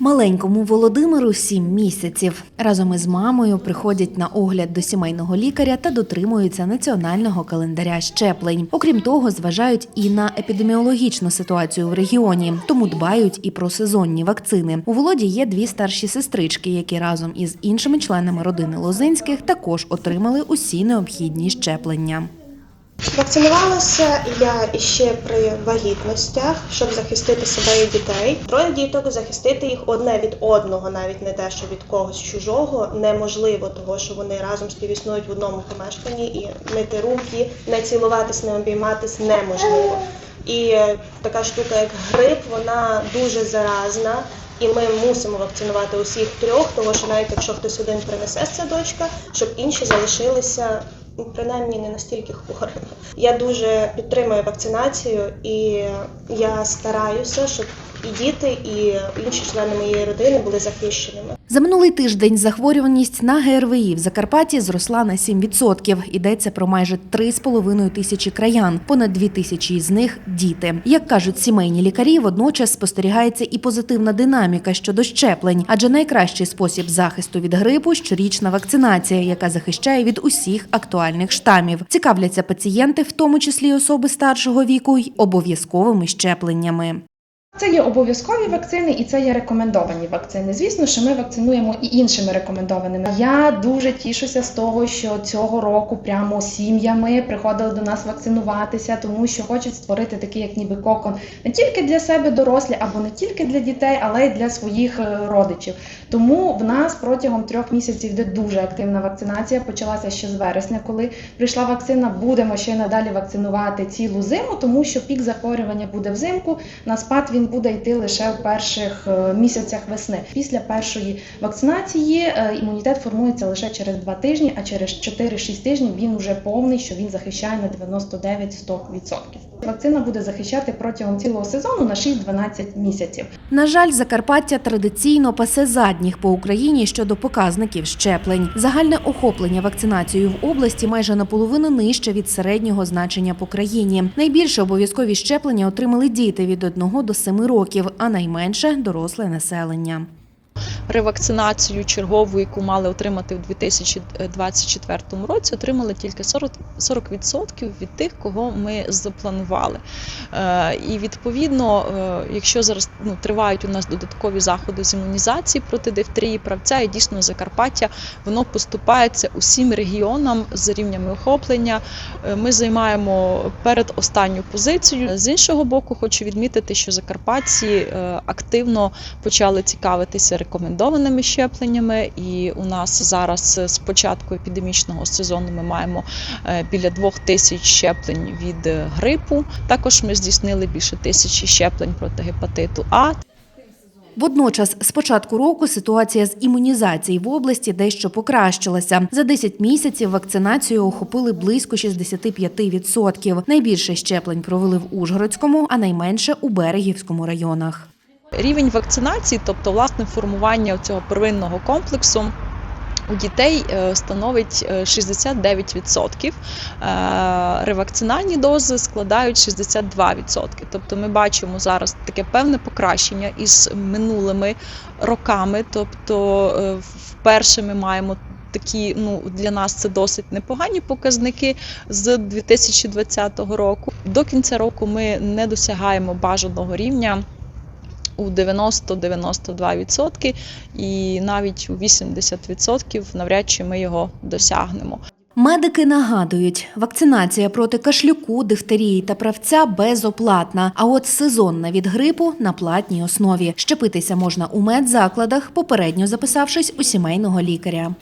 Маленькому Володимиру сім місяців. Разом із мамою приходять на огляд до сімейного лікаря та дотримуються національного календаря щеплень. Окрім того, зважають і на епідеміологічну ситуацію в регіоні, тому дбають і про сезонні вакцини. У Володі є дві старші сестрички, які разом із іншими членами родини Лозинських також отримали усі необхідні щеплення. Вакцинувалася я іще при вагітностях, щоб захистити себе і дітей. Троє діток захистити їх одне від одного, навіть не те, що від когось чужого, неможливо, того що вони разом співіснують в одному помешканні і мити руки, не цілуватись, не обійматись неможливо. І е, така штука, як грип, вона дуже заразна. І ми мусимо вакцинувати усіх трьох, тому що навіть якщо хтось один принесе з садочка, щоб інші залишилися принаймні не настільки хворими. Я дуже підтримую вакцинацію, і я стараюся, щоб і діти, і інші члени моєї родини були захищеними. За минулий тиждень захворюваність на ГРВІ в Закарпатті зросла на 7%. Йдеться про майже 3,5 тисячі краян. Понад 2 тисячі із них діти. Як кажуть сімейні лікарі, водночас спостерігається і позитивна динаміка щодо щеплень, адже найкращий спосіб захисту від грипу щорічна вакцинація, яка захищає від усіх актуальних штамів. Цікавляться пацієнти, в тому числі особи старшого віку, й обов'язковими щепленнями. Це є обов'язкові вакцини і це є рекомендовані вакцини. Звісно, що ми вакцинуємо і іншими рекомендованими. Я дуже тішуся з того, що цього року прямо сім'ями приходили до нас вакцинуватися, тому що хочуть створити такий, як ніби кокон, не тільки для себе дорослі, або не тільки для дітей, але й для своїх е, родичів. Тому в нас протягом трьох місяців йде дуже активна вакцинація. Почалася ще з вересня, коли прийшла вакцина. Будемо ще надалі вакцинувати цілу зиму, тому що пік захворювання буде взимку. На спад він буде йти лише в перших е, місяцях весни. Після першої вакцинації е, імунітет формується лише через два тижні, а через 4-6 тижнів він вже повний, що він захищає на 99-100%. Вакцина буде захищати протягом цілого сезону на 6-12 місяців. На жаль, Закарпаття традиційно пасе задніх по Україні щодо показників щеплень. Загальне охоплення вакцинацією в області майже наполовину нижче від середнього значення по країні. Найбільше обов'язкові щеплення отримали діти від 1 до 7 років, а найменше доросле населення. Ревакцинацію чергову, яку мали отримати у 2024 році, отримали тільки 40%, 40% від тих, кого ми запланували. Е, І відповідно, е, якщо зараз ну, тривають у нас додаткові заходи з імунізації проти дифтерії, правця, і дійсно Закарпаття воно поступається усім регіонам за рівнями охоплення. Е, Ми займаємо передостанню позицію. З іншого боку, хочу відмітити, що закарпатці активно почали цікавитися рекомендованими щепленнями, і у нас зараз з початку епідемічного сезону ми маємо е, біля двох тисяч щеплень від грипу. Також ми здійснили більше тисячі щеплень проти гепатиту А. Водночас, з початку року ситуація з імунізації в області дещо покращилася. За 10 місяців вакцинацію охопили близько 65%. Найбільше щеплень провели в Ужгородському, а найменше у Берегівському районах. Рівень вакцинації, тобто власне формування цього первинного комплексу. У дітей е, становить е, 69%. Е, Ревакцинальні дози складають 62%. Тобто ми бачимо зараз таке певне покращення із минулими роками. Тобто, е, вперше ми маємо такі, ну для нас це досить непогані показники з 2020 року. До кінця року ми не досягаємо бажаного рівня у 90-92% і навіть у 80% навряд чи ми його досягнемо. Медики нагадують, вакцинація проти кашлюку, дифтерії та правця безоплатна. А от сезонна від грипу на платній основі. Щепитися можна у медзакладах, попередньо записавшись у сімейного лікаря.